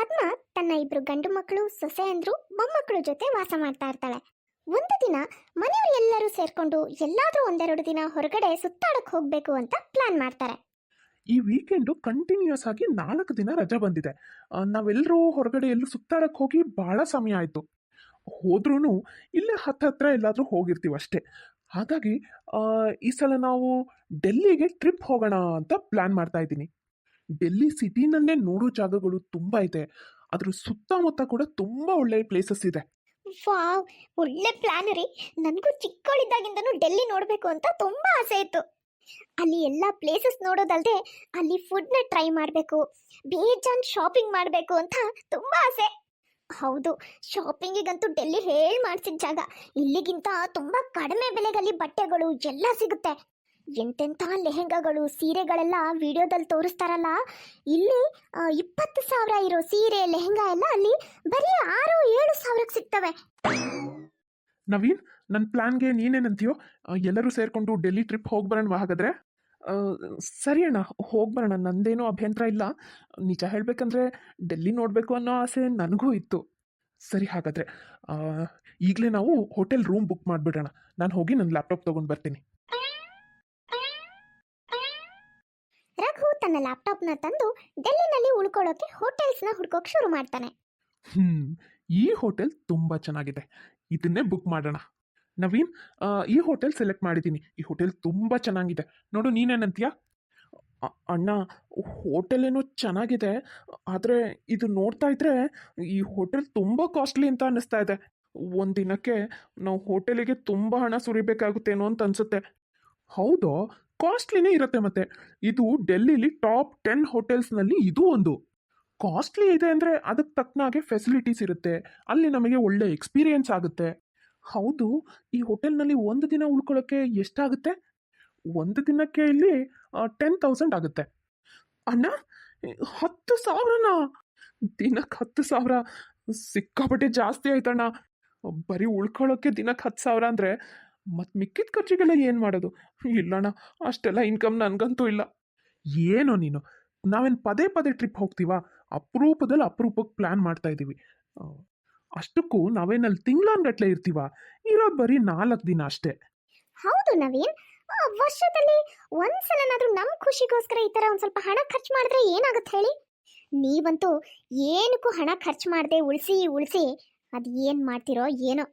ಪದ್ಮ ತನ್ನ ಇಬ್ರು ಗಂಡು ಮಕ್ಕಳು ಸೊಸೆ ಅಂದ್ರು ಮೊಮ್ಮಕ್ಕಳ ಜೊತೆ ವಾಸ ಮಾಡ್ತಾ ಇರ್ತಾಳೆ. ಒಂದು ದಿನ ಮನೆಯವರು ಎಲ್ಲರೂ ಸೇರ್ಕೊಂಡು ಎಲ್ಲಾದ್ರೂ ಒಂದೆರಡು ದಿನ ಹೊರಗಡೆ ಸುತ್ತಾಡಕ್ ಹೋಗ್ಬೇಕು ಅಂತ ಪ್ಲಾನ್ ಮಾಡ್ತಾರೆ. ಈ ವೀಕೆಂಡು ಕಂಟಿನ್ಯೂಸ್ ಆಗಿ ನಾಲ್ಕು ದಿನ ರಜೆ ಬಂದಿದೆ. ನಾವೆಲ್ಲರೂ ಹೊರಗಡೆ ಎಲ್ಲೂ ಸುತ್ತಾಡಕ್ಕೆ ಹೋಗಿ ಭಾಳ ಸಮಯ ಆಯಿತು. ಹೋದ್ರೂ ಇಲ್ಲೇ ಹತ್ತ ಹತ್ರ ಎಲ್ಲಾದರೂ ಹೋಗಿರ್ತೀವಿ ಅಷ್ಟೇ. ಹಾಗಾಗಿ ಈ ಸಲ ನಾವು ಡೆಲ್ಲಿಗೆ ಟ್ರಿಪ್ ಹೋಗೋಣ ಅಂತ ಪ್ಲ್ಯಾನ್ ಮಾಡ್ತಾ ಇದ್ದೀನಿ. ಡೆಲ್ಲಿ ಸಿಟಿನಲ್ಲೇ ನೋಡೋ ಜಾಗಗಳು ತುಂಬ ಇದೆ. ಅದ್ರ ಸುತ್ತಮುತ್ತ ಕೂಡ ತುಂಬ ಒಳ್ಳೆ ಪ್ಲೇಸಸ್ ಇದೆ. ಒಳ್ಳೆ ಪ್ಲಾನ್ ರೀ. ನನಗೂ ಚಿಕ್ಕವಳಿದ್ದಾಗಿಂದನೂ ಡೆಲ್ಲಿ ನೋಡಬೇಕು ಅಂತ ತುಂಬಾ ಆಸೆ ಇತ್ತು. ಅಲ್ಲಿ ಎಲ್ಲ ಪ್ಲೇಸಸ್ ನೋಡೋದಲ್ದೆ ಅಲ್ಲಿ ಫುಡ್ನ ಟ್ರೈ ಮಾಡಬೇಕು, ಬೇಜಾನ್ ಶಾಪಿಂಗ್ ಮಾಡಬೇಕು ಅಂತ ತುಂಬಾ ಆಸೆ. ಹೌದು ಶಾಪಿಂಗಿಗಂತೂ ಡೆಲ್ಲಿ ಹೇಳಿ ಮಾಡಿಸಿದ ಜಾಗ. ಇಲ್ಲಿಗಿಂತ ತುಂಬಾ ಕಡಿಮೆ ಬೆಲೆಗಲ್ಲಿ ಬಟ್ಟೆಗಳು ಎಲ್ಲ ಸಿಗುತ್ತೆ. ಎಂತೆಂಥ ಲೆಹೆಂಗಾಗಳು, ಸೀರೆಗಳೆಲ್ಲ ವಿಡಿಯೋದಲ್ಲಿ ತೋರಿಸ್ತಾರಲ್ಲ? ಇಲ್ಲಿ ಇಪ್ಪತ್ತು ಸಾವಿರ ಇರೋ ಸೀರೆ, ಲೆಹೆಂಗಾ ಎಲ್ಲ ಅಲ್ಲಿ ಬರೀ ಆರು, ಏಳು ಸಾವಿರಕ್ಕೆ ಸಿಗ್ತವೆ. ನವೀನ್ ನನ್ನ ಪ್ಲಾನ್ಗೆ ನೀನೇನಂತೀಯೋ? ಎಲ್ಲರೂ ಸೇರಿಕೊಂಡು ಡೆಲ್ಲಿ ಟ್ರಿಪ್ ಹೋಗಿ ಬರೋಣ ಹಾಗಾದ್ರೆ? ಸರಿ ಅಣ್ಣ, ಹೋಗಿ ಬರೋಣ. ನಂದೇನೂ ಅಭ್ಯಂತರ ಇಲ್ಲ. ನಿಜ ಹೇಳಬೇಕಂದ್ರೆ ಡೆಲ್ಲಿ ನೋಡಬೇಕು ಅನ್ನೋ ಆಸೆ ನನಗೂ ಇತ್ತು. ಸರಿ ಹಾಗಾದರೆ ಈಗಲೇ ನಾವು ಹೋಟೆಲ್ ರೂಮ್ ಬುಕ್ ಮಾಡಿಬಿಡೋಣ. ನಾನು ಹೋಗಿ ನನ್ನ ಲ್ಯಾಪ್ಟಾಪ್ ತೊಗೊಂಡು ಬರ್ತೀನಿ ರಘು ತನ್ನ ಲ್ಯಾಪ್ಟಾಪ್ನ ತಂದು ಡೆಲ್ಲಿನಲ್ಲಿ ಉಳ್ಕೊಳ್ಳೋಕೆ ಹೋಟೆಲ್ಸ್ನ ಹುಡ್ಕೋಕ್ ಶುರು ಮಾಡ್ತಾನೆ. ಹ್ಮ್, ಈ ಹೋಟೆಲ್ ತುಂಬಾ ಚೆನ್ನಾಗಿದೆ. ಇದನ್ನೇ ಬುಕ್ ಮಾಡೋಣ. ನವೀನ್ ಈ ಹೋಟೆಲ್ ಸೆಲೆಕ್ಟ್ ಮಾಡಿದ್ದೀನಿ ಈ ಹೋಟೆಲ್ ತುಂಬಾ ಚೆನ್ನಾಗಿದೆ. ನೋಡು, ನೀನೇನಂತೀಯ? ಅಣ್ಣ ಹೋಟೆಲ್ ಏನೋ ಚೆನ್ನಾಗಿದೆ. ಆದರೆ ಇದು ನೋಡ್ತಾ ಇದ್ರೆ ಈ ಹೋಟೆಲ್ ತುಂಬ ಕಾಸ್ಟ್ಲಿ ಅಂತ ಅನ್ನಿಸ್ತಾ ಇದೆ. ಒಂದು ದಿನಕ್ಕೆ ನಾವು ಹೋಟೆಲಿಗೆ ತುಂಬ ಹಣ ಸುರಿಬೇಕಾಗುತ್ತೇನೋ ಅಂತ ಅನಿಸುತ್ತೆ. ಹೌದು? ಕಾಸ್ಟ್ಲಿನೇ ಇರುತ್ತೆ ಮತ್ತೆ. ಇದು ಡೆಲ್ಲಿಲಿ ಟಾಪ್ ಟೆನ್ ಹೋಟೆಲ್ಸ್ನಲ್ಲಿ ಇದು ಒಂದು. ಕಾಸ್ಟ್ಲಿ ಇದೆ ಅಂದರೆ ಅದಕ್ಕೆ ತಕ್ಕನಾಗೆ ಫೆಸಿಲಿಟೀಸ್ ಇರುತ್ತೆ. ಅಲ್ಲಿ ನಮಗೆ ಒಳ್ಳೆ ಎಕ್ಸ್ಪೀರಿಯನ್ಸ್ ಆಗುತ್ತೆ. ಹೌದು, ಈ ಹೋಟೆಲ್ನಲ್ಲಿ ಒಂದು ದಿನ ಉಳ್ಕೊಳ್ಳೋಕ್ಕೆ ಎಷ್ಟಾಗುತ್ತೆ? ಒಂದು ದಿನಕ್ಕೆ ಇಲ್ಲಿ ಟೆನ್ ತೌಸಂಡ್ ಆಗುತ್ತೆ. ಅಣ್ಣ, ಹತ್ತು ಸಾವಿರನಾ? ದಿನಕ್ಕೆ ಹತ್ತು ಸಾವಿರ? ಸಿಕ್ಕಾಪಟ್ಟೆ ಜಾಸ್ತಿ ಆಯ್ತಣ್ಣ. ಬರೀ ಉಳ್ಕೊಳ್ಳೋಕ್ಕೆ ದಿನಕ್ಕೆ ಹತ್ತು ಸಾವಿರ ಅಂದರೆ ಮತ್ತು ಮಿಕ್ಕಿದ ಖರ್ಚಿಗೆಲ್ಲ ಏನು ಮಾಡೋದು? ಇಲ್ಲಣ್ಣ, ಅಷ್ಟೆಲ್ಲ ಇನ್ಕಮ್ ನನಗಂತೂ ಇಲ್ಲ. ಏನೋ ನೀನು, ನಾವೇನು ಪದೇ ಪದೇ ಟ್ರಿಪ್ ಹೋಗ್ತೀವ? ಅಪರೂಪದಲ್ಲಿ ಅಪರೂಪಕ್ಕೆ ಪ್ಲ್ಯಾನ್ ಮಾಡ್ತಾ ಇದ್ದೀವಿ ಅಷ್ಟಕ್ಕೂ ನಾವೇನಲ್ಲಿ ತಿಂಗಳಾನ್ಗಟ್ಲೆ ಇರ್ತೀವ? ಇರೋದು ಬರೀ ನಾಲ್ಕು ದಿನ ಅಷ್ಟೇ. ಹೌದು ನವೀನ್. ವರ್ಷದಲ್ಲಿ ಒಂದ್ಸಲನಾದ್ರೂ ನಮ್ ಖುಷಿಗೋಸ್ಕರ ಈ ತರ ಒಂದ್ ಸ್ವಲ್ಪ ಹಣ ಖರ್ಚು ಮಾಡಿದ್ರೆ ಏನಾಗುತ್ತೆ ಹೇಳಿ? ನೀವಂತೂ ಏನಕ್ಕೂ ಹಣ ಖರ್ಚು ಮಾಡದೆ ಉಳಿಸಿ ಉಳಿಸಿ ಅದು ಏನು ಮಾಡ್ತಿರೋ ಏನೋ.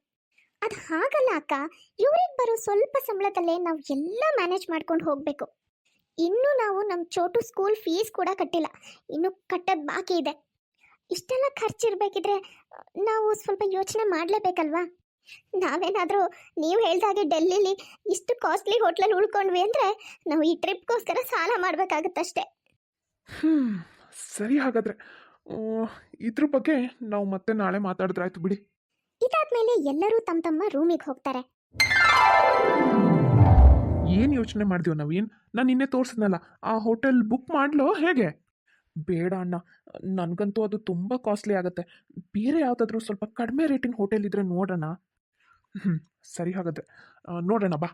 ಅದ್ ಹಾಗಲ್ಲ ಅಕ್ಕ. ಇವ್ರಿಗೆ ಬರೋ ಸ್ವಲ್ಪ ಸಂಬಳದಲ್ಲೇ ನಾವು ಎಲ್ಲ ಮ್ಯಾನೇಜ್ ಮಾಡ್ಕೊಂಡು ಹೋಗಬೇಕು. ಇನ್ನೂ ನಾವು ನಮ್ಮ ಚೋಟು ಸ್ಕೂಲ್ ಫೀಸ್ ಕೂಡ ಕಟ್ಟಿಲ್ಲ. ಇನ್ನು ಕಟ್ಟೋದು ಬಾಕಿ ಇದೆ. ಇಷ್ಟೆಲ್ಲ ಖರ್ಚಿರಬೇಕಿದ್ರೆ, ನಾವು ಸ್ವಲ್ಪ ಯೋಚನೆ ಮಾಡಲೇಬೇಕಲ್ವಾ? ನಾವೇನಾದರೂ ನೀವು ಹೇಳ್ದಾಗೆ ಡೆಲ್ಲಿಲಿ ಇಷ್ಟು ಕಾಸ್ಟ್ಲಿ ಹೋಟ್ಲಲ್ಲಿ ಉಳ್ಕೊಂಡ್ವಿ ಅಂದರೆ ನಾವು ಈ ಟ್ರಿಪ್ಗೋಸ್ಕರ ಸಾಲ ಮಾಡಬೇಕಾಗುತ್ತಷ್ಟೇ. ಹ್ಞೂ ಸರಿ ಹಾಗಾದರೆ. ಇದ್ರ ಬಗ್ಗೆ ನಾವು ಮತ್ತೆ ನಾಳೆ ಮಾತಾಡಿದ್ರಾಯ್ತು ಬಿಡಿ. ಇದಾದ್ಮೇಲೆ ಎಲ್ಲರೂ ತಮ್ಮ ತಮ್ಮ ರೂಮಿಗೆ ಹೋಗ್ತಾರೆ. ಏನು ಯೋಚನೆ ಮಾಡ್ತೀವಿ ನವೀನ್? ನಾನು ನಿನ್ನೆ ತೋರಿಸಿದ್ನಲ್ಲ, ಆ ಹೋಟೆಲ್ ಬುಕ್ ಮಾಡ್ಲೋ ಹೇಗೆ? ಬೇಡ ಅಣ್ಣ, ನನಗಂತೂ ಅದು ತುಂಬ ಕಾಸ್ಟ್ಲಿ ಆಗುತ್ತೆ. ಬೇರೆ ಯಾವುದಾದ್ರೂ ಸ್ವಲ್ಪ ಕಡಿಮೆ ರೇಟಿನ ಹೋಟೆಲ್ ಇದ್ರೆ ನೋಡೋಣ. ಹ್ಞೂ ಸರಿ ಹಾಗಾದ್ರೆ. ನೋಡೋಣ, ಬಾ.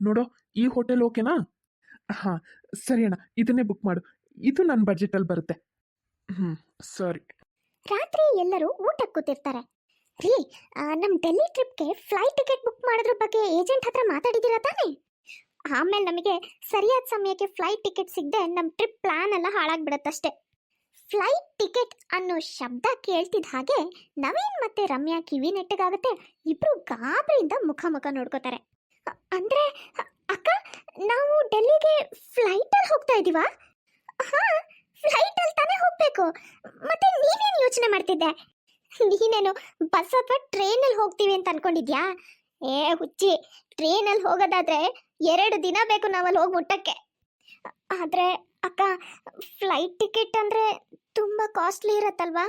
ನೋಡೋ, ಈ ಹೋಟೆಲ್ ಓಕೆನಾ ಹಾಂ, ಸರಿ ಅಣ್ಣ, ಇದನ್ನೇ ಬುಕ್ ಮಾಡು. ಇದು ನನ್ನ ಬಜೆಟಲ್ಲಿ ಬರುತ್ತೆ. ಹ್ಞೂ ಸರಿ. ರಾತ್ರಿ ಎಲ್ಲರೂ ಊಟಕ್ಕೆ ಕೂತಿರ್ತಾರೆ. ರೀ ನಮ್ಮ ಡೆಲ್ಲಿ ಟ್ರಿಪ್ಗೆ ಫ್ಲೈಟ್ ಟಿಕೆಟ್ ಬುಕ್ ಮಾಡೋದ್ರ ಬಗ್ಗೆ ಏಜೆಂಟ್ ಹತ್ರ ಮಾತಾಡಿದ್ದೀರಾ ತಾನೇ? ಆಮೇಲೆ ನಮಗೆ ಸರಿಯಾದ ಸಮಯಕ್ಕೆ ಫ್ಲೈಟ್ ಟಿಕೆಟ್ ಸಿಗದೆ ನಮ್ಮ ಟ್ರಿಪ್ ಪ್ಲಾನ್ ಎಲ್ಲ ಹಾಳಾಗ್ಬಿಡತ್ತಷ್ಟೇ. ಫ್ಲೈಟ್ ಟಿಕೆಟ್ ಅನ್ನೋ ಶಬ್ದ ಕೇಳ್ತಿದ್ದ ಹಾಗೆ ನವೀನ್ ಮತ್ತೆ ರಮ್ಯಾ ಕಿವಿ ನೆಟ್ಟಗಾಗುತ್ತೆ ಇಬ್ರು ಗಾಬರಿಯಿಂದ ಮುಖ ಮುಖ ನೋಡ್ಕೋತಾರೆ. ಅಂದ್ರೆ, ಅಕ್ಕ, ನಾವು ಡೆಲ್ಲಿಗೆ ಫ್ಲೈಟಲ್ಲಿ ಹೋಗ್ತಾ ಇದೀವಾ? ಹಾ, ಫ್ಲೈಟಲ್ಲಿ ತಾನೇ ಹೋಗ್ಬೇಕು ಮತ್ತೆ ನೀನೇನು ಯೋಚನೆ ಮಾಡ್ತಿದ್ದೆ? ನೀನೇನು ಬಸ್ ಅಥವಾ ಟ್ರೈನಲ್ಲಿ ಹೋಗ್ತೀವಿ ಅಂತ ಅನ್ಕೊಂಡಿದ್ಯಾ? ಏ ಹುಚ್ಚಿ, ಟ್ರೈನಲ್ಲಿ ಹೋಗೋದಾದ್ರೆ ಎರಡು ದಿನ ಬೇಕು ನಾವಲ್ಲಿ ಹೋಗಿ ಮುಟ್ಟಕ್ಕೆ. ಆದರೆ ಅಕ್ಕ ಫ್ಲೈಟ್ ಟಿಕೆಟ್ ಅಂದರೆ ತುಂಬ ಕಾಸ್ಟ್ಲಿ ಇರತ್ತಲ್ವಾ?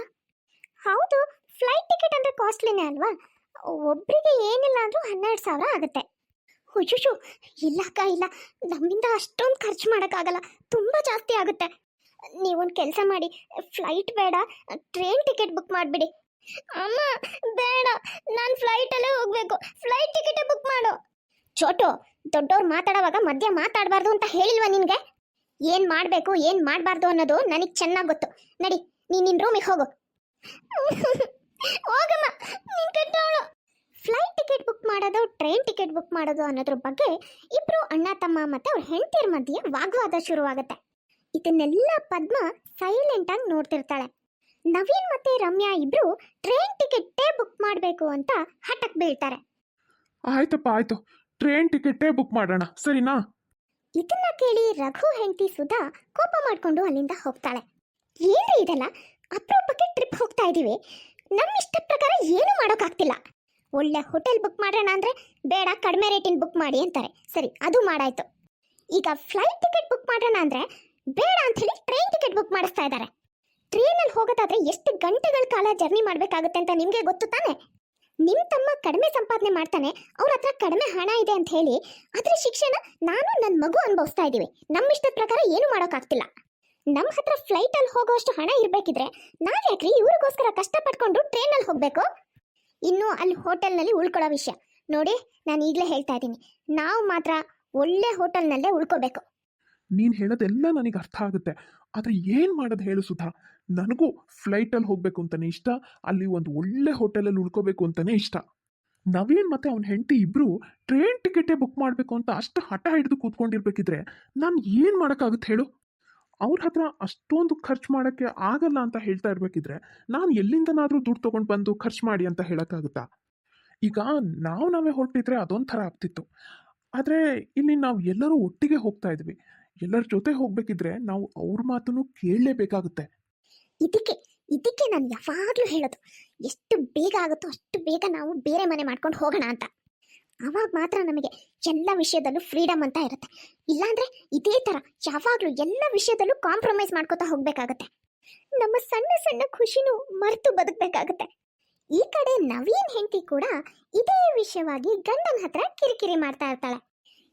ಹೌದು ಫ್ಲೈಟ್ ಟಿಕೆಟ್ ಅಂದರೆ ಕಾಸ್ಟ್ಲಿನೇ ಅಲ್ವಾ? ಒಬ್ಬರಿಗೆ ಏನಿಲ್ಲ ಅಂದರೂ ಹನ್ನೆರಡು ಸಾವಿರ ಆಗುತ್ತೆ. ಇಲ್ಲ ಅಕ್ಕ ಇಲ್ಲ. ನಮ್ಮಿಂದ ಅಷ್ಟೊಂದು ಖರ್ಚು ಮಾಡೋಕ್ಕಾಗಲ್ಲ. ತುಂಬ ಜಾಸ್ತಿ ಆಗುತ್ತೆ. ನೀವೊಂದು ಕೆಲಸ ಮಾಡಿ ಫ್ಲೈಟ್ ಬೇಡ ಟ್ರೈನ್ ಟಿಕೆಟ್ ಬುಕ್ ಮಾಡಿಬಿಡಿ. ಅಮ್ಮ, ಬೇಡ, ನಾನು ಫ್ಲೈಟಲ್ಲೇ ಹೋಗಬೇಕು. ಫ್ಲೈಟ್ ಟಿಕೆಟೇ ಬುಕ್ ಮಾಡು. ಚೋಟು, ದೊಡ್ಡವ್ರು ಮಾತಾಡೋವಾಗ ಮಧ್ಯ ಮಾತಾಡಬಾರ್ದು ಅಂತ ಹೇಳಿಲ್ವಾ ನಿನಗೆ? ಏನು ಮಾಡಬೇಕು, ಏನು ಮಾಡಬಾರ್ದು ಅನ್ನೋದು ನನಗೆ ಚೆನ್ನಾಗಿ ಗೊತ್ತು. ನಡಿ, ನೀನು ನಿನ್ನ ರೂಮಿಗೆ ಹೋಗು. ಹೋಗಮ್ಮ, ನೀನ್ ಫ್ಲೈಟ್ ಟಿಕೆಟ್ ಬುಕ್ ಮಾಡೋದು ಟ್ರೈನ್ ಟಿಕೆಟ್ ಬುಕ್ ಮಾಡೋದು ಅನ್ನೋದ್ರ ಬಗ್ಗೆ ಇಬ್ರು ಅಣ್ಣ ತಮ್ಮ ಮತ್ತೆ ಅವ್ರ ಹೆಂಡತಿಯರ ಮಧ್ಯೆ ವಾಗ್ವಾದ ಶುರುವಾಗುತ್ತೆ. ಇದನ್ನೆಲ್ಲ ಪದ್ಮ ಸೈಲೆಂಟ್ ಆಗಿ ನೋಡ್ತಿರ್ತಾಳೆ. ನವೀನ್ ಮತ್ತೆ ರಮ್ಯಾ ಇಬ್ರು ಟ್ರೈನ್ ಟಿಕೆಟ್ಟೇ ಬುಕ್ ಮಾಡಬೇಕು ಅಂತ ಹಠಕ್ ಬೀಳ್ತಾರೆ. ಆಯ್ತಪ್ಪ ಆಯ್ತು. ಟ್ರೈನ್ ಟಿಕೆಟೇ ಬುಕ್ ಮಾಡೋಣ ಸರಿನಾ? ಇದನ್ನ ಕೇಳಿ ರಘು ಹೆಂಡತಿ ಸುಧಾ ಕೋಪ ಮಾಡ್ಕೊಂಡು ಅಲ್ಲಿಂದ ಹೋಗ್ತಾಳೆ. ಏನ್ರಿ ಇದೆಲ್ಲ? ಅಪರೂಪಕ್ಕೆ ಟ್ರಿಪ್ ಹೋಗ್ತಾ ಇದೀವಿ. ನಮ್ಮ ಇಷ್ಟ ಪ್ರಕಾರ ಏನು ಮಾಡೋಕ್ಕಾಗ್ತಿಲ್ಲ. ಒಳ್ಳೆ ಹೋಟೆಲ್ ಬುಕ್ ಮಾಡೋಣ ಅಂದ್ರೆ ಬೇಡ ಕಡಿಮೆ ರೇಟಿನ ಬುಕ್ ಮಾಡಿ ಅಂತಾರೆ. ಸರಿ ಅದು ಮಾಡಾಯ್ತು. ಈಗ ಫ್ಲೈಟ್ ಟಿಕೆಟ್ ಬುಕ್ ಮಾಡೋಣ ಅಂದ್ರೆ ಬೇಡ ಅಂತ ಹೇಳಿ ಟ್ರೈನ್ ಟಿಕೆಟ್ ಬುಕ್ ಮಾಡಿಸ್ತಾ ಇದ್ದಾರೆ. ಟ್ರೈನಲ್ಲಿ ಹೋಗೋದಾದ್ರೆ ಎಷ್ಟು ಗಂಟೆಗಳ ಕಾಲ ಜರ್ನಿ ಮಾಡಬೇಕಾಗುತ್ತೆ ಅಂತ ನಿಮಗೆ ಗೊತ್ತು ತಾನೆ? ನಿಮ್ಮ ತಮ್ಮ ಕಡಿಮೆ ಸಂಪಾದನೆ ಮಾಡ್ತಾನೆ, ಅವ್ರ ಹತ್ರ ಕಡಿಮೆ ಹಣ ಇದೆ ಅಂತ ಹೇಳಿ ಅದರ ಶಿಕ್ಷಣ ನಾನು ನನ್ನ ಮಗು ಅನುಭವಿಸ್ತಾ ಇದ್ದೀವಿ ನಮ್ಮ ಇಷ್ಟದ ಪ್ರಕಾರ ಏನು ಮಾಡೋಕ್ಕಾಗ್ತಿಲ್ಲ. ನಮ್ಮ ಹತ್ರ ಫ್ಲೈಟ್ ಅಲ್ಲಿ ಹೋಗೋಷ್ಟು ಹಣ ಇರಬೇಕಿದ್ರೆ ನಾವು ಯಾಕ್ರಿ ಇವ್ರಿಗೋಸ್ಕರ ಕಷ್ಟಪಟ್ಕೊಂಡು ಟ್ರೈನ್ ಅಲ್ಲಿ ಹೋಗ್ಬೇಕು? ಇನ್ನು ಅಲ್ಲಿ ಹೋಟೆಲ್ನಲ್ಲಿ ಉಳ್ಕೊಳ್ಳೋ ವಿಷಯ. ನೋಡಿ, ನಾನು ಈಗಲೇ ಹೇಳ್ತಾ ಇದ್ದೀನಿ. ನಾವು ಮಾತ್ರ ಒಳ್ಳೆ ಹೋಟೆಲ್ನಲ್ಲೇ ಉಳ್ಕೋಬೇಕು. ನೀನು ಹೇಳೋದೆಲ್ಲ ನನಗೆ ಅರ್ಥ ಆಗುತ್ತೆ. ಆದರೆ ಏನು ಮಾಡೋದು ಹೇಳು ಸುಧಾ? ನನಗೂ ಫ್ಲೈಟಲ್ಲಿ ಹೋಗಬೇಕು ಅಂತಲೇ ಇಷ್ಟ, ಅಲ್ಲಿ ಒಂದು ಒಳ್ಳೆ ಹೋಟೆಲಲ್ಲಿ ಉಳ್ಕೋಬೇಕು ಅಂತಲೇ ಇಷ್ಟ. ನವೀನ್ ಮತ್ತೆ ಅವನ ಹೆಂಡತಿ ಇಬ್ಬರು ಟ್ರೈನ್ ಟಿಕೆಟೇ ಬುಕ್ ಮಾಡಬೇಕು ಅಂತ ಅಷ್ಟು ಹಠ ಹಿಡಿದು ಕೂತ್ಕೊಂಡಿರ್ಬೇಕಿದ್ರೆ ನಾನು ಏನು ಮಾಡೋಕ್ಕಾಗುತ್ತೆ ಹೇಳು? ಅವ್ರ ಹತ್ರ ಅಷ್ಟೊಂದು ಖರ್ಚು ಮಾಡೋಕ್ಕೆ ಆಗಲ್ಲ ಅಂತ ಹೇಳ್ತಾ ಇರಬೇಕಿದ್ರೆ ನಾನು ಎಲ್ಲಿಂದನಾದರೂ ದುಡ್ಡು ತೊಗೊಂಡು ಬಂದು ಖರ್ಚು ಮಾಡಿ ಅಂತ ಹೇಳೋಕ್ಕಾಗುತ್ತಾ? ಈಗ ನಾವು ನಾವೇ ಹೊರಟಿದ್ರೆ ಅದೊಂಥರ ಆಗ್ತಿತ್ತು. ಆದರೆ ಇಲ್ಲಿ ನಾವು ಎಲ್ಲರೂ ಒಟ್ಟಿಗೆ ಹೋಗ್ತಾ ಇದ್ವಿ. ಎಲ್ಲರ ಜೊತೆ ಹೋಗ್ಬೇಕಿದ್ರೆ ನಾವು ಅವ್ರ ಮಾತನ್ನು ಕೇಳಲೇಬೇಕಾಗುತ್ತೆ. ಇದಕ್ಕೆ ಇದಕ್ಕೆ ನಾನು ಯಾವಾಗಲೂ ಹೇಳೋದು, ಎಷ್ಟು ಬೇಗ ಆಗುತ್ತೋ ಅಷ್ಟು ಬೇಗ ನಾವು ಬೇರೆ ಮನೆ ಮಾಡ್ಕೊಂಡು ಹೋಗೋಣ ಅಂತ. ಅವಾಗ ಮಾತ್ರ ನಮಗೆ ಎಲ್ಲ ವಿಷಯದಲ್ಲೂ ಫ್ರೀಡಮ್ ಅಂತ ಇರುತ್ತೆ. ಇಲ್ಲಾಂದ್ರೆ ಇದೇ ತರ ಯಾವಾಗಲೂ ಎಲ್ಲ ವಿಷಯದಲ್ಲೂ ಕಾಂಪ್ರಮೈಸ್ ಮಾಡ್ಕೋತಾ ಹೋಗ್ಬೇಕಾಗತ್ತೆ. ನಮ್ಮ ಸಣ್ಣ ಸಣ್ಣ ಖುಷಿನೂ ಮರೆತು ಬದುಕಬೇಕಾಗತ್ತೆ. ಈ ಕಡೆ ನವೀನ್ ಹೆಂಡತಿ ಕೂಡ ಇದೇ ವಿಷಯವಾಗಿ ಗಂಡನ ಹತ್ರ ಕಿರಿಕಿರಿ ಮಾಡ್ತಾ ಇರ್ತಾಳೆ.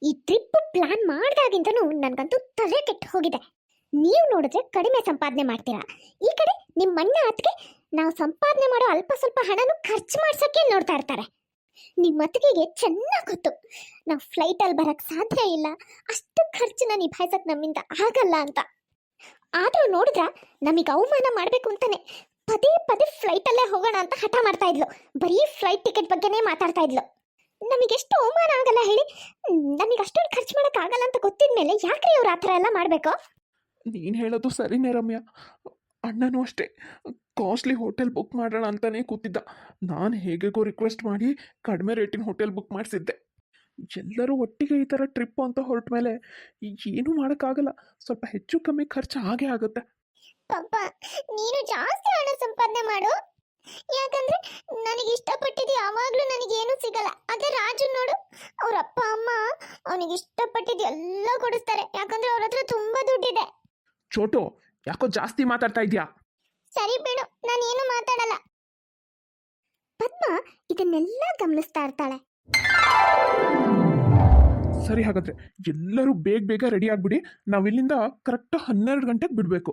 ಈ ಟ್ರಿಪ್ ಪ್ಲಾನ್ ಮಾಡಿದಾಗಿಂದನೂ ನನಗಂತೂ ತಲೆ ಕೆಟ್ಟು ಹೋಗಿದೆ. ನೀವು ನೋಡಿದ್ರೆ ಕಡಿಮೆ ಸಂಪಾದನೆ ಮಾಡ್ತೀರಾ? ಈ ಕಡೆ ನಿಮ್ಮ ಅಣ್ಣ ಅತ್ತಿಗೆ ನಾವು ಸಂಪಾದನೆ ಮಾಡೋ ಅಲ್ಪ ಸ್ವಲ್ಪ ಹಣನು ಖರ್ಚು ಮಾಡ್ಸೋಕ್ಕೆ ನೋಡ್ತಾ ಇರ್ತಾರೆ. ನಿಮ್ಮ ಅತ್ತಿಗೆಗೆ ಚೆನ್ನಾಗಿ ಗೊತ್ತು. ನಾವು ಫ್ಲೈಟಲ್ಲಿ ಬರೋಕ್ಕೆ ಸಾಧ್ಯ ಇಲ್ಲ. ಅಷ್ಟು ಖರ್ಚನ್ನ ನಿಭಾಯಿಸಕ್ ನಮ್ಮಿಂದ ಆಗಲ್ಲ ಅಂತ. ಆದರೂ ನೋಡಿದ್ರ ನಮಗೆ ಅವಮಾನ ಮಾಡಬೇಕು ಅಂತಾನೆ ಪದೇ ಪದೇ ಫ್ಲೈಟಲ್ಲೇ ಹೋಗೋಣ ಅಂತ ಹಠ ಮಾಡ್ತಾ ಇದ್ಲು. ಬರೀ ಫ್ಲೈಟ್ ಟಿಕೆಟ್ ಬಗ್ಗೆನೇ ಮಾತಾಡ್ತಾ ಇದ್ಲು. ನಮಗೆಷ್ಟು ಅವಮಾನ ಆಗಲ್ಲ ಹೇಳಿ? ನಮಗೆ ಅಷ್ಟೊಂದು ಖರ್ಚು ಮಾಡೋಕ್ಕಾಗಲ್ಲ ಆಗಲ್ಲ ಅಂತ ಗೊತ್ತಿದ್ಮೇಲೆ ಯಾಕ್ರಿ ಅವ್ರು ಆ ಥರ ಎಲ್ಲ ಮಾಡಬೇಕು? ನೀನು ಹೇಳೋದು ಸರಿನೇ ರಮ್ಯಾ. ಅಣ್ಣನೂ ಅಷ್ಟೇ. ಕಾಸ್ಟ್ಲಿ ಹೋಟೆಲ್ ಬುಕ್ ಮಾಡೋಣ ಅಂತಲೇ ಕೂತಿದ್ದ. ನಾನು ಹೇಗೆಗೋ ರಿಕ್ವೆಸ್ಟ್ ಮಾಡಿ ಕಡಿಮೆ ರೇಟಿನ ಹೋಟೆಲ್ ಬುಕ್ ಮಾಡಿಸಿದ್ದೆ. ಎಲ್ಲರೂ ಒಟ್ಟಿಗೆ ಈ ಥರ ಟ್ರಿಪ್ ಅಂತ ಹೊರಟ ಮೇಲೆ ಏನೂ ಮಾಡೋಕ್ಕಾಗಲ್ಲ. ಸ್ವಲ್ಪ ಹೆಚ್ಚು ಕಮ್ಮಿ ಖರ್ಚು ಆಗೇ ಆಗುತ್ತೆ. ಪಪ್ಪ ನೀನು ಜಾಸ್ತಿ ಹಣ ಸಂಪಾದನೆ ಮಾಡು. ಯಾಕಂದ್ರೆ ನನಗೆ ಇಷ್ಟಪಟ್ಟಿದ್ದು ಯಾವಾಗಲೂ ನನಗೇನು ಸಿಗಲ್ಲ. ಅದೇ ರಾಜು ನೋಡು ಅವ್ರ ಅಪ್ಪ ಅಮ್ಮ ಅವನಿಗೆ ಇಷ್ಟಪಟ್ಟಿದ್ದು ಎಲ್ಲ ಕೊಡಿಸ್ತಾರೆ. ಯಾಕಂದ್ರೆ ಅವ್ರ ಹತ್ರ ತುಂಬಾ ದುಡ್ಡಿದೆ. ಚೋಟು ಯಾಕೋ ಜಾಸ್ತಿ ಮಾತಾಡ್ತಾ ಇದ್ಯಾ ಸರಿ ಬಿಡು ನಾನೇನು ಮಾತಾಡಲ್ಲ. ಪದ್ಮ ಇದನ್ನೆಲ್ಲ ಗಮನಿಸ್ತಾ ಇರ್ತಾಳೆ. ಸರಿ ಹಾಗಾದ್ರೆ ಎಲ್ಲರೂ ಬೇಗ ಬೇಗ ರೆಡಿ ಆಗಿಬಿಡಿ. ನಾವು ಇಲ್ಲಿಂದ ಕರೆಕ್ಟ್ ಹನ್ನೆರಡು ಗಂಟೆಗೆ ಬಿಡಬೇಕು.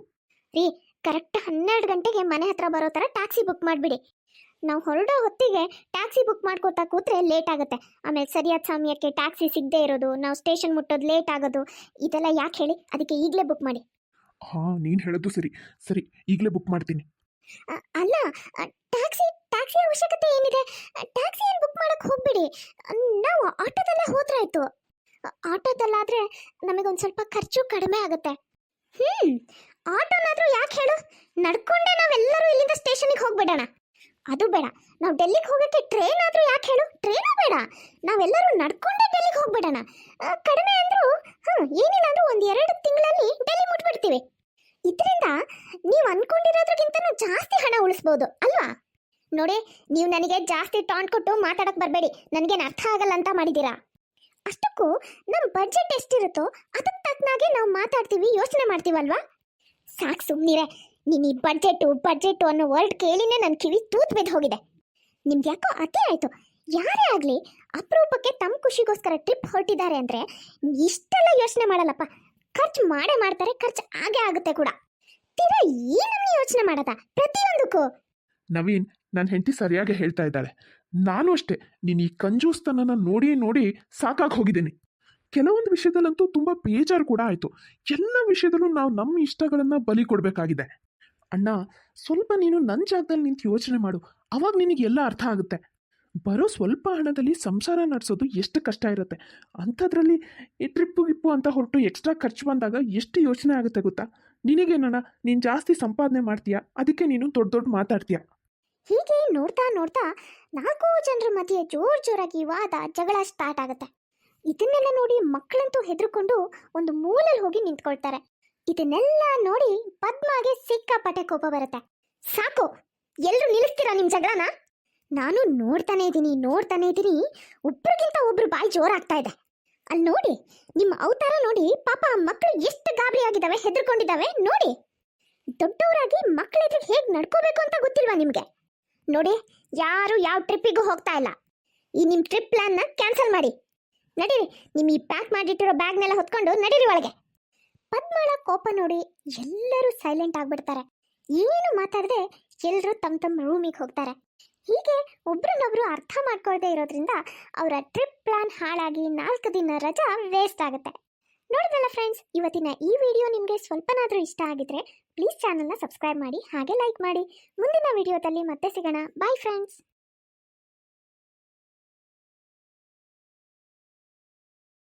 ರೀ ಕರೆಕ್ಟ್ ಹನ್ನೆರಡು ಗಂಟೆಗೆ ಮನೆ ಹತ್ರ ಬರೋ ಥರ ಟ್ಯಾಕ್ಸಿ ಬುಕ್ ಮಾಡಿಬಿಡಿ. ನಾವು ಹೊರಡೋ ಹೊತ್ತಿಗೆ ಟ್ಯಾಕ್ಸಿ ಬುಕ್ ಮಾಡ್ಕೊತಾ ಕೂತ್ರೆ ಲೇಟ್ ಆಗುತ್ತೆ. ಆಮೇಲೆ ಸರಿಯಾದ ಸಮಯಕ್ಕೆ ಟ್ಯಾಕ್ಸಿ ಸಿಗದೆ ಇರೋದು ನಾವು ಸ್ಟೇಷನ್ ಮುಟ್ಟೋದು ಲೇಟ್ ಆಗೋದು ಇದೆಲ್ಲ ಯಾಕೆ ಹೇಳಿ? ಅದಕ್ಕೆ ಈಗಲೇ ಬುಕ್ ಮಾಡಿ. ಹಾಂ ನೀನು ಹೇಳೋದು ಸರಿ. ಸರಿ ಈಗಲೇ ಬುಕ್ ಮಾಡ್ತೀನಿ. ಅ- ಅಲ್ಲ ಟ್ಯಾಕ್ಸಿ ಟ್ಯಾಕ್ಸಿ ಅವಶ್ಯಕತೆ ಏನಿದೆ? ಟ್ಯಾಕ್ಸಿ ಏನು ಬುಕ್ ಮಾಡೋಕೆ ಹೋಗ್ಬಿಡಿ. ನಾವು ಆಟೋದಲ್ಲೇ ಹೋದ್ರಾಯ್ತು. ಆಟೋದಲ್ಲಾದರೆ ನಮಗೊಂದು ಸ್ವಲ್ಪ ಖರ್ಚು ಕಡಿಮೆ ಆಗುತ್ತೆ. ಹ್ಮ್ ಆಟೋನಾದ್ರೂ ಯಾಕೆ ಹೇಳು? ನಡ್ಕೊಂಡೆ ನಾವೆಲ್ಲರೂ ಇಲ್ಲಿಂದ ಸ್ಟೇಷನ್ಗೆ ಹೋಗ್ಬಿಡೋಣ. ಅದು ಬೇಡ. ನಾವು ಡೆಲ್ಲಿಗೆ ಹೋಗೋಕ್ಕೆ ಟ್ರೈನ್ ಆದರೂ ಯಾಕೆ ಹೇಳು? ಟ್ರೈನು ಬೇಡ. ನಾವೆಲ್ಲರೂ ನಡ್ಕೊಂಡೇ ಡೆಲ್ಲಿಗೆ ಹೋಗ್ಬಿಡೋಣ. ಕಡಿಮೆ ಅಂದರೂ ಹಾಂ ಏನಿಲ್ಲ ಒಂದು ಎರಡು ತಿಂಗಳಲ್ಲಿ ಡೆಲ್ಲಿ ಮುಟ್ಬಿಡ್ತೀವಿ. ಇದರಿಂದ ನೀವು ಅನ್ಕೊಂಡಿರೋದ್ರಕ್ಕಿಂತನೂ ಜಾಸ್ತಿ ಹಣ ಉಳಿಸ್ಬೋದು, ಅಲ್ವಾ? ನೋಡಿ, ನೀವು ನನಗೆ ಜಾಸ್ತಿ ಟಾಂಟ್ ಕೊಟ್ಟು ಮಾತಾಡಕ್ಕೆ ಬರಬೇಡಿ. ನನಗೇನು ಅರ್ಥ ಆಗಲ್ಲ ಅಂತ ಮಾಡಿದ್ದೀರಾ? ಅಷ್ಟಕ್ಕೂ ನಮ್ಮ ಬಜೆಟ್ ಎಷ್ಟಿರುತ್ತೋ ಅದಕ್ಕೆ ತಕ್ಕನಾಗೆ ನಾವು ಮಾತಾಡ್ತೀವಿ, ಯೋಚನೆ ಮಾಡ್ತೀವಲ್ವಾ? ಸಾಕು ಸುಮ್ಮನಿರೆ ನೀನು ಈ ಬಡ್ಜೆಟು ಬಡ್ಜೆಟು ಅನ್ನೋ ವರ್ಡ್ ಕೇಳಿನೇ ನನ್ನ ಕಿವಿ ತೂತ್ ಬಿದ್ದು ಹೋಗಿದೆ. ನಿಮ್ಗೆ ಯಾಕೋ ಅತಿ ಆಯಿತು? ಯಾರೇ ಆಗಲಿ, ಅಪರೂಪಕ್ಕೆ ತಮ್ಮ ಖುಷಿಗೋಸ್ಕರ ಟ್ರಿಪ್ ಹೊರಟಿದ್ದಾರೆ ಅಂದರೆ ಇಷ್ಟೆಲ್ಲ ಯೋಚನೆ ಮಾಡಲ್ಲಪ್ಪ. ಖರ್ಚು ಮಾಡೇ ಮಾಡ್ತಾರೆ, ಖರ್ಚು ಆಗೇ ಆಗುತ್ತೆ ಕೂಡ. ತೀರಾ ಏನನ್ನು ಯೋಚನೆ ಮಾಡದ? ಪ್ರತಿಯೊಂದಕ್ಕೂ? ನವೀನ್ ನನ್ನ ಹೆಂಡತಿ ಸರಿಯಾಗಿ ಹೇಳ್ತಾ ಇದ್ದಾಳೆ. ನಾನು ಅಷ್ಟೇ. ನೀನು ಈ ಕಂಜೂಸ್ತನನ್ನು ನೋಡಿ ನೋಡಿ ಸಾಕಾಗಿ ಹೋಗಿದ್ದೀನಿ. ಕೆಲವೊಂದು ವಿಷಯದಲ್ಲಂತೂ ತುಂಬ ಬೇಜಾರು ಕೂಡ ಆಯಿತು. ಎಲ್ಲ ವಿಷಯದಲ್ಲೂ ನಾವು ನಮ್ಮ ಇಷ್ಟಗಳನ್ನು ಬಲಿ ಕೊಡಬೇಕಾಗಿದೆ. ಅಣ್ಣ, ಸ್ವಲ್ಪ ನೀನು ನನ್ನ ಜಾಗದಲ್ಲಿ ನಿಂತು ಯೋಚನೆ ಮಾಡು. ಅವಾಗ ನಿನಗೆ ಎಲ್ಲ ಅರ್ಥ ಆಗುತ್ತೆ. ಬರೋ ಸ್ವಲ್ಪ ಹಣದಲ್ಲಿ ಸಂಸಾರ ನಡೆಸೋದು ಎಷ್ಟು ಕಷ್ಟ ಇರುತ್ತೆ. ಅಂಥದ್ರಲ್ಲಿ ಟ್ರಿಪ್ಪು ಗಿಪ್ಪು ಅಂತ ಹೊರಟು ಎಕ್ಸ್ಟ್ರಾ ಖರ್ಚು ಬಂದಾಗ ಎಷ್ಟು ಯೋಚನೆ ಆಗುತ್ತೆ ಗೊತ್ತಾ? ನಿನಗೇನಣ್ಣ, ನೀನು ಜಾಸ್ತಿ ಸಂಪಾದನೆ ಮಾಡ್ತೀಯಾ? ಅದಕ್ಕೆ ನೀನು ದೊಡ್ಡ ದೊಡ್ಡ ಮಾತಾಡ್ತೀಯ? ಹೀಗೆ ನೋಡ್ತಾ ನೋಡ್ತಾ ನಾಲ್ಕು ಜನರ ಮಧ್ಯೆ ಜೋರ್ ಜೋರಾಗಿ ವಾದ, ಜಗಳ ಸ್ಟಾರ್ಟ್ ಆಗುತ್ತೆ. ಇದನ್ನೆಲ್ಲ ನೋಡಿ ಮಕ್ಕಳಂತೂ ಹೆದರ್ಕೊಂಡು ಒಂದು ಮೂಲಲ್ಲಿ ಹೋಗಿ ನಿಂತ್ಕೊಳ್ತಾರೆ. ಇದನ್ನೆಲ್ಲ ನೋಡಿ ಪದ್ಮಾಗೆ ಸಿಕ್ಕಾಪಟ್ಟೆ ಕೋಪ ಬರುತ್ತೆ. ಸಾಕು ಎಲ್ಲರೂ ನಿಲ್ಲಿಸ್ತೀರಾ ನಿಮ್ ಜಗಳನ? ನಾನು ನೋಡ್ತಾನೆ ಇದ್ದೀನಿ ನೋಡ್ತಾನೆ ಇದ್ದೀನಿ ಒಬ್ರಿಗಿಂತ ಒಬ್ರು ಬಾಯಿ ಜೋರಾಗ್ತಾ ಇದೆ. ಅಲ್ಲಿ ನೋಡಿ, ನಿಮ್ಮ ಅವತಾರ ನೋಡಿ ಪಾಪ ಮಕ್ಕಳು ಎಷ್ಟು ಗಾಬರಿ ಆಗಿದ್ದಾವೆ ಹೆದರ್ಕೊಂಡಿದ್ದಾವೆ ನೋಡಿ. ದೊಡ್ಡವರಾಗಿ ಮಕ್ಕಳ ಎದುರು ಹೇಗೆ ನಡ್ಕೋಬೇಕು ಅಂತ ಗೊತ್ತಿಲ್ವಾ ನಿಮಗೆ? ನೋಡಿ, ಯಾರು ಯಾವ ಟ್ರಿಪ್ಪಿಗೂ ಹೋಗ್ತಾ ಇಲ್ಲ. ಈ ನಿಮ್ಮ ಟ್ರಿಪ್ ಪ್ಲ್ಯಾನ್ನ ಕ್ಯಾನ್ಸಲ್ ಮಾಡಿ. ನಡೀರಿ ನಿಮ್ಮ ಈ ಪ್ಯಾಕ್ ಮಾಡಿಟ್ಟಿರೋ ಬ್ಯಾಗ್ನೆಲ್ಲ ಹೊತ್ಕೊಂಡು ನಡೀರಿ ಒಳಗೆ. ಪದ್ಮಳ ಕೋಪ ನೋಡಿ ಎಲ್ಲರೂ ಸೈಲೆಂಟ್ ಆಗ್ಬಿಡ್ತಾರೆ. ಏನು ಮಾತಾಡದೆ ಎಲ್ಲರೂ ತಮ್ಮ ತಮ್ಮ ರೂಮಿಗೆ ಹೋಗ್ತಾರೆ. ಹೀಗೆ ಒಬ್ರನ್ನೊಬ್ರು ಅರ್ಥ ಮಾಡ್ಕೊಳ್ದೇ ಇರೋದ್ರಿಂದ ಅವರ ಟ್ರಿಪ್ ಪ್ಲಾನ್ ಹಾಳಾಗಿ ನಾಲ್ಕು ದಿನ ರಜಾ ವೇಸ್ಟ್ ಆಗುತ್ತೆ. ನೋಡಿದ್ರಲ್ಲ ಫ್ರೆಂಡ್ಸ್ ಇವತ್ತಿನ ಈ ವಿಡಿಯೋ ನಿಮಗೆ ಸ್ವಲ್ಪನಾದರೂ ಇಷ್ಟ ಆಗಿದ್ರೆ ಪ್ಲೀಸ್ ಚಾನಲ್ನ ಸಬ್ಸ್ಕ್ರೈಬ್ ಮಾಡಿ, ಹಾಗೆ ಲೈಕ್ ಮಾಡಿ. ಮುಂದಿನ ವಿಡಿಯೋದಲ್ಲಿ ಮತ್ತೆ ಸಿಗೋಣ. Bye friends